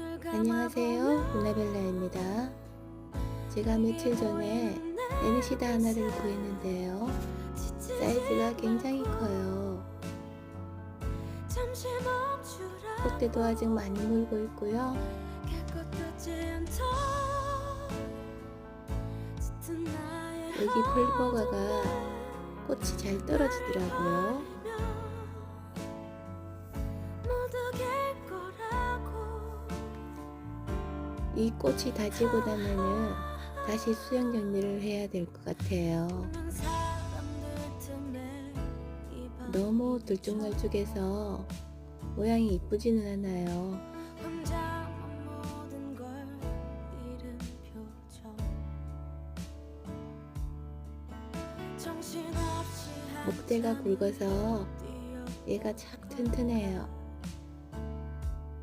안녕하세요. 루나벨라입니다. 제가 며칠 전에 애니시다 하나를 구했는데요. 사이즈가 굉장히 커요. 콧대도 아직 많이 물고 있고요. 여기 풀버가가 꽃이 잘 떨어지더라고요 이 꽃이 다 지고 나면은 다시 수영 정리를 해야 될 것 같아요. 너무 들쭉날쭉해서 모양이 이쁘지는 않아요. 목대가 굵어서 얘가 참 튼튼해요